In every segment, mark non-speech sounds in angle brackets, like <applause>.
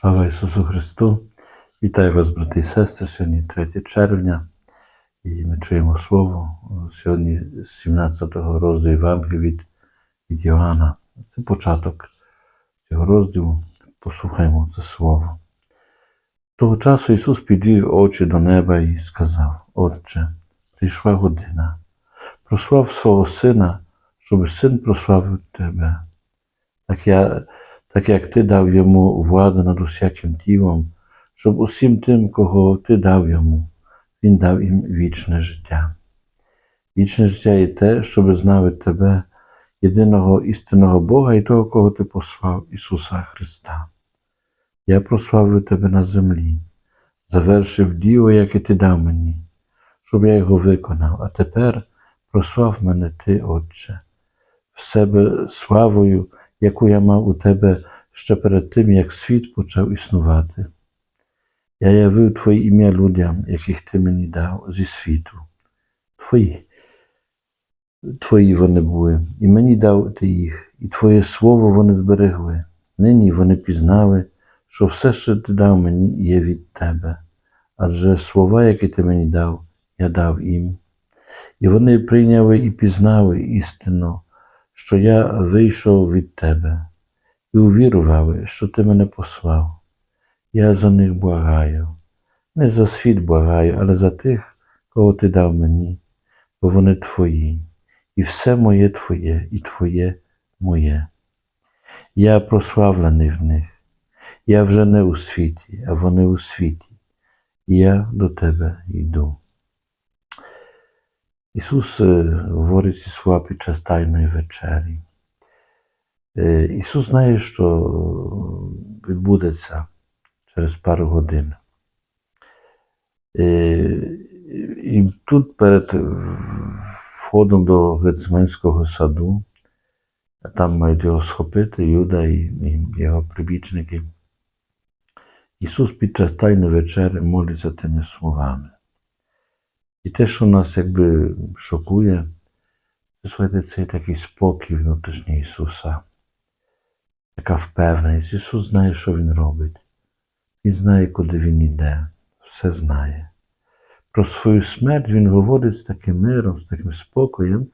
Слава Ісусу Христу! Вітаю вас, брати і сестри. Сьогодні 3 червня, і ми чуємо Слово сьогодні з 17 розділу Євангелія від, від Йоанна. Це початок цього розділу. Послухаймо це Слово. Того часу Ісус підвів очі до неба і сказав: Отче, прийшла година. Прослав свого Сина, щоб син прославив Тебе. Так, я, так як Ти дав йому владу над усяким тілом, щоб усім тим, кого Ти дав йому, Він дав їм вічне життя. Вічне життя і те, щоб знали Тебе, єдиного істинного Бога і того, кого Ти послав, Ісуса Христа. Я прославив Тебе на землі, завершив діло, яке Ти дав мені, щоб я його виконав, а тепер прослав мене Ти, Отче, в себе славою, яку я мав у Тебе ще перед тим, як світ почав існувати. Я явив Твоє ім'я людям, яких Ти мені дав зі світу. Твої. Твої вони були, і мені дав Ти їх, і Твоє слово вони зберегли. Нині вони пізнали, що все, що Ти дав мені, є від Тебе, адже слова, які Ти мені дав, я дав їм. І вони прийняли і пізнали істину, що я вийшов від Тебе, і увірували, що Ти мене послав. Я за них благаю, не за світ благаю, але за тих, кого Ти дав мені, бо вони Твої, і все моє Твоє, і Твоє моє. Я прославлений в них. Я вже не у світі, а вони у світі, і я до Тебе йду. Ісус е, говорить ці слова під час Тайної вечері. Е, Ісус знає, що відбудеться через пару годин. Е, І тут перед входом до Гецьменського саду, там мають його схопити Юда і його прибічники. Ісус під час Тайної вечері молиться тими словами. І те, що нас якби шокує, це цей такий спокій внутрішній Ісуса, така впевненість. Ісус знає, що Він робить. Він знає, куди Він йде, все знає. Про свою смерть Він говорить з таким миром, з таким спокоєм,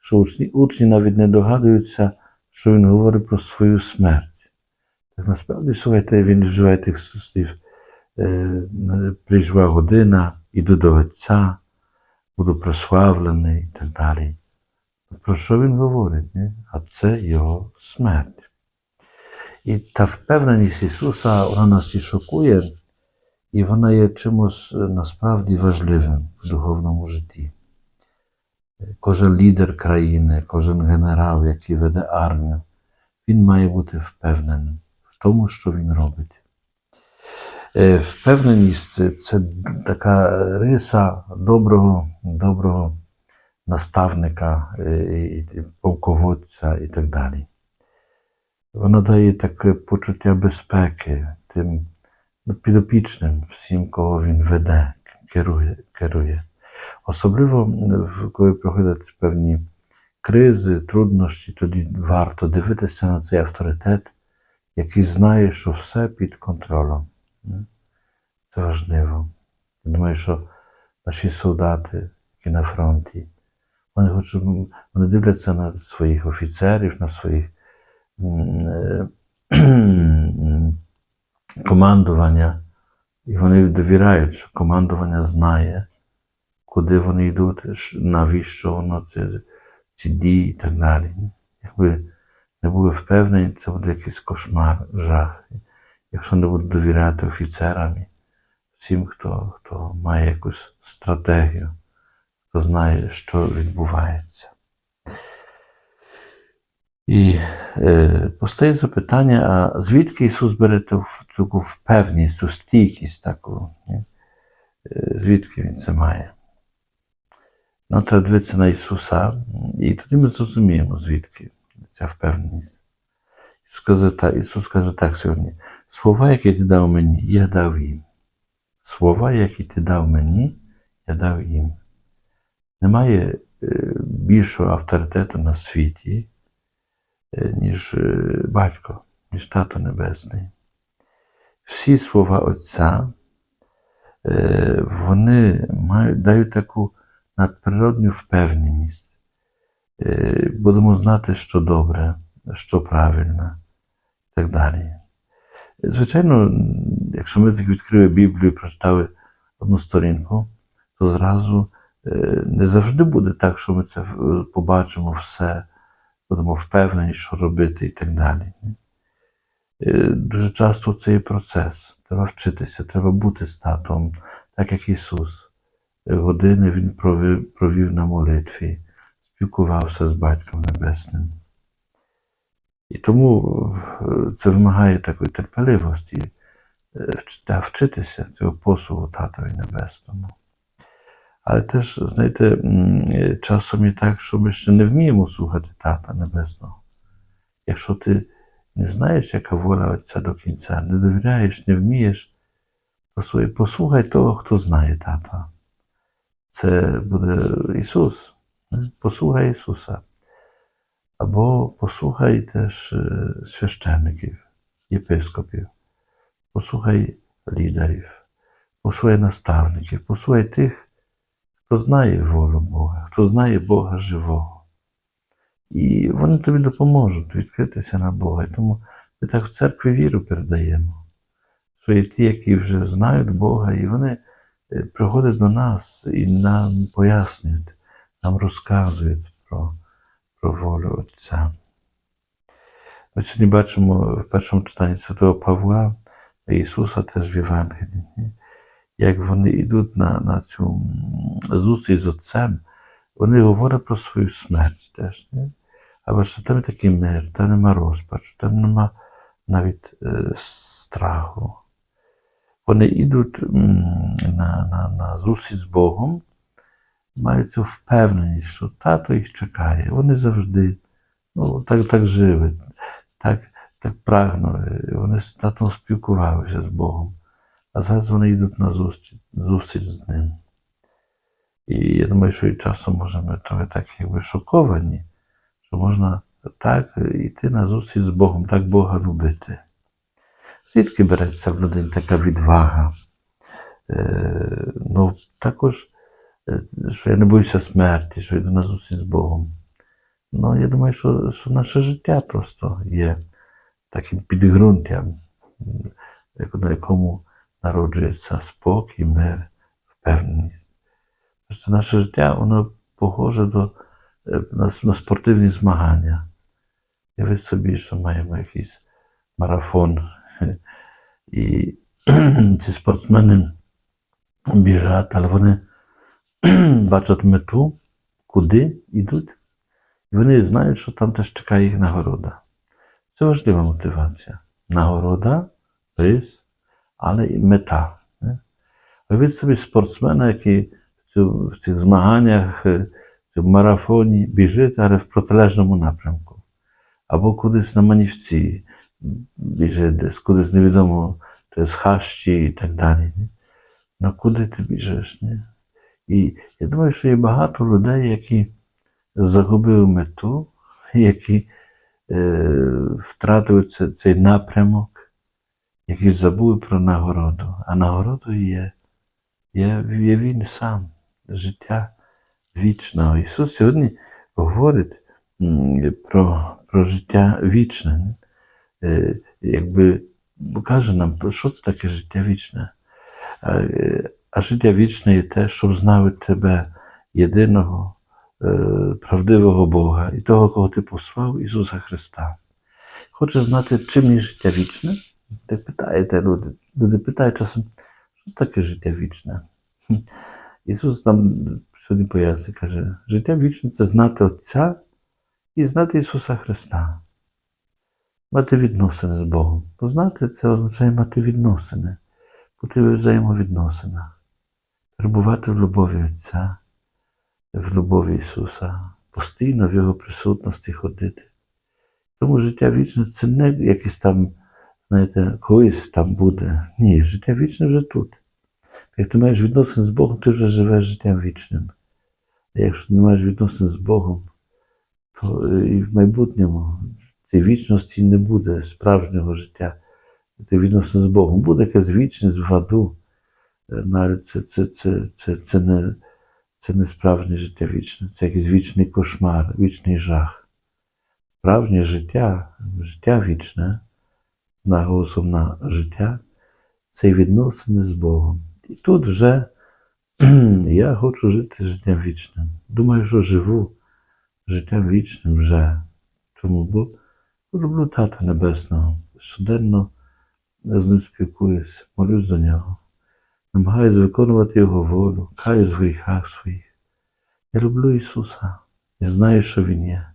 що учні, учні навіть не догадуються, що Він говорить про свою смерть. Так насправді, слухайте, він вживає тих слів. Е, прийшла година, іду до Отця, буду прославлений і так далі. Про що він говорить? Не? А це Його смерть. І та впевненість Ісуса вона нас і шокує, і вона є чимось насправді важливим в духовному житті. Кожен лідер країни, кожен генерал, який веде армію, він має бути впевненим в тому, що він робить. Е, Впевненість це, така риса доброго, доброго наставника, е, полководця і так далі. Вона дає таке почуття безпеки тим ну, підопічним, всім, кого він веде, керує. керує. Особливо, коли проходять певні кризи, труднощі, тоді варто дивитися на цей авторитет, який знає, що все під контролем. Це важливо. Я думаю, що наші солдати, які на фронті, вони хочуть, вони дивляться на своїх офіцерів, на своїх е, <clears throat> командування, і вони довіряють, що командування знає, куди вони йдуть, навіщо воно це, ці дії і так далі. Якби не були впевнені, це буде якийсь кошмар, жах. Якщо не будуть довіряти офіцерам, всім, хто, хто має якусь стратегію, хто знає, що відбувається. І е, постає запитання, а звідки Ісус бере таку впевненість, цю стійкість таку? Е, звідки Він це має? Ну, треба дивитися на Ісуса, і тоді ми зрозуміємо, звідки ця впевненість. Ісус каже так сьогодні: слова, які ти дав мені, я дав їм. Слова, які ти дав мені, я дав їм. Немає е, більшого авторитету на світі, е, ніж е, батько, ніж тато Небесний. всі слова Отця, вони мають, дають таку надприродню впевненість. Будемо знати, що добре, що правильно і так далі. Звичайно, якщо ми відкрили Біблію і прочитали одну сторінку, то зразу е, не завжди буде так, що ми це е, побачимо все, будемо впевнені, що робити і так далі. Е, Дуже часто це є процес. Треба вчитися, треба бути з татом, так як Ісус. Години Він провів на молитві, спілкувався з Батьком Небесним. І тому е, це вимагає такої терпеливості, е, та вчитися цього послугу Татові Небесному. Але теж, знаєте, е, часом і так, що ми ще не вміємо слухати Тата Небесного. Якщо ти не знаєш, яка воля Отця до кінця, не довіряєш, не вмієш, послухай, послухай того, хто знає Тата. Це буде Ісус. Послухай Ісуса. Або послухай теж е, священників, єпископів, послухай лідерів, послухай наставників, послухай тих, хто знає волю Бога, хто знає Бога живого. І вони тобі допоможуть відкритися на Бога. І тому ми так в церкві віру передаємо, що є ті, які вже знають Бога, і вони е, приходять до нас і нам пояснюють, нам розказують про про волю Отця. Ми сьогодні бачимо в першому читанні Святого Павла і Ісуса теж в Євангелії, як вони йдуть на, на цю зустріч з Отцем, вони говорять про свою смерть теж. Ні? Але що там такий мир, там нема розпачу, там нема навіть е, страху. Вони йдуть на, на, на зустріч з Богом, мають цю впевненість, що тато їх чекає. Вони завжди ну, так, так жили, так, так прагнули. Вони з татом спілкувалися з Богом. А зараз вони йдуть на зустріч, зустріч з ним. І я думаю, що і часом можемо трохи так якби шоковані, що можна так йти на зустріч з Богом, так Бога любити. Звідки береться в людині така відвага? Е, ну, також що я не боюся смерті, що йду на зустріч з Богом. Ну, я думаю, що, що наше життя просто є таким підґрунтям, на якому народжується спокій, мир, впевненість. Що наше життя, воно похоже до, е, на, на спортивні змагання. Явіть собі, що маємо якийсь марафон. І <clears throat> ці спортсмени біжать, але вони <clears throat> бачать мету, куди йдуть, і вони знають, що там теж чекає їх нагорода. Це важлива мотивація. Нагорода, приз, але і мета. Уявіть собі спортсмена, який в, цих змаганнях, е, в марафоні біжить, але в протилежному напрямку. Або кудись на манівці біжить, десь кудись невідомо, то з хащі і так далі. Ну куди ти біжиш? Не? І я думаю, що є багато людей, які загубили мету, які е, втратили цей напрямок, які забули про нагороду. А нагородою є, є, є він сам, життя вічного. Ісус сьогодні говорить про, про життя вічне. Е, якби каже нам, що це таке життя вічне. А, е, а життя вічне є те, щоб знали тебе, єдиного, е, правдивого Бога і того, кого ти послав, Ісуса Христа. Хочеш знати, чим є життя вічне? Так питаєте люди. Люди питають часом, що таке життя вічне? Хм. Ісус нам сьогодні пояснює, каже, життя вічне це знати Отця і знати Ісуса Христа. Мати відносини з Богом. Познати це означає мати відносини, бути в взаємовідносинах, перебувати в любові Отця, в любові Ісуса, постійно в Його присутності ходити. Тому життя вічне це не якесь там, знаєте, колись там буде. Ні, життя вічне вже тут. Як ти маєш відносини з Богом, ти вже живеш життям вічним. А якщо не маєш відносин з Богом, то і в майбутньому цій вічності не буде справжнього життя ти відносно з Богом. Буде якась вічність в аду. Е, Але це, це, це, це, це, не, це не справжнє життя вічне, це якийсь вічний кошмар, вічний жах. Справжнє життя, життя вічне, наголосом на життя, це відносини з Богом. І тут вже <clears throat> я хочу жити життям вічним. Думаю, що живу життям вічним вже. Чому? Бо люблю Тата Небесного. Щоденно з ним спілкуюся, молюсь до нього, намагаюсь виконувати Його волю, каюсь в гріхах своїх. Я люблю Ісуса. Я знаю, що Він є.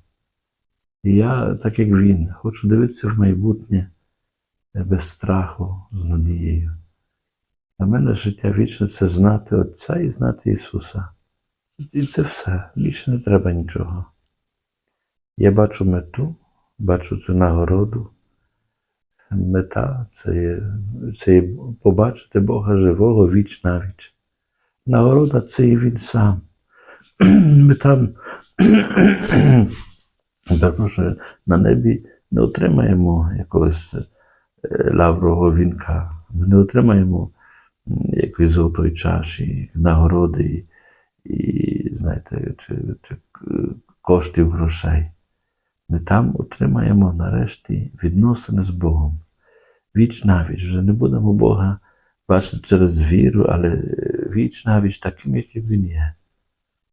І я, так як Він, хочу дивитися в майбутнє без страху, з надією. Для мене життя вічне це знати Отця і знати Ісуса. І це все. Більше не треба нічого. Я бачу мету, бачу цю нагороду. Мета це є, це є побачити Бога живого віч на віч. Нагорода це і Він сам. Ми там, <clears throat> перепрошую, на небі не отримаємо якогось е, лаврового вінка, ми не отримаємо якоїсь золотої чаші, нагороди і, знаєте, чи, чи коштів грошей. Ми там отримаємо нарешті відносини з Богом. Віч навіч вже не будемо Бога бачити через віру, але віч навіч таким, яким Він є.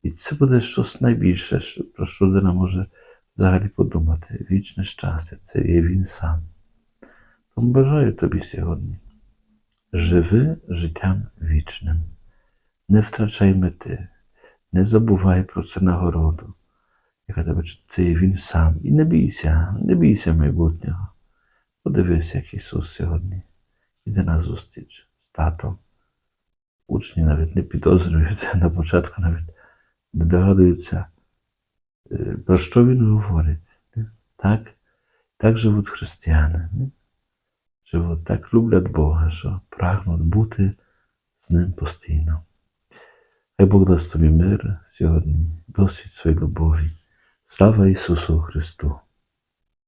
І це буде щось найбільше, про що людина може взагалі подумати. Вічне щастя це є Він сам. Тому бажаю тобі сьогодні. Живи життям вічним. Не втрачай мети, не забувай про це нагороду, яка тебе це є Він сам. І не бійся, не бійся майбутнього. Подивися, як Ісус сьогодні іде на зустріч з татом. Учні навіть не підозрюють, на початку навіть не догадуються, е, про що він говорить. Так, так живуть християни. Живуть, так люблять Бога, що прагнуть бути з ним постійно. Хай Бог дасть тобі мир сьогодні, досвід своєї любові. Слава Ісусу Христу!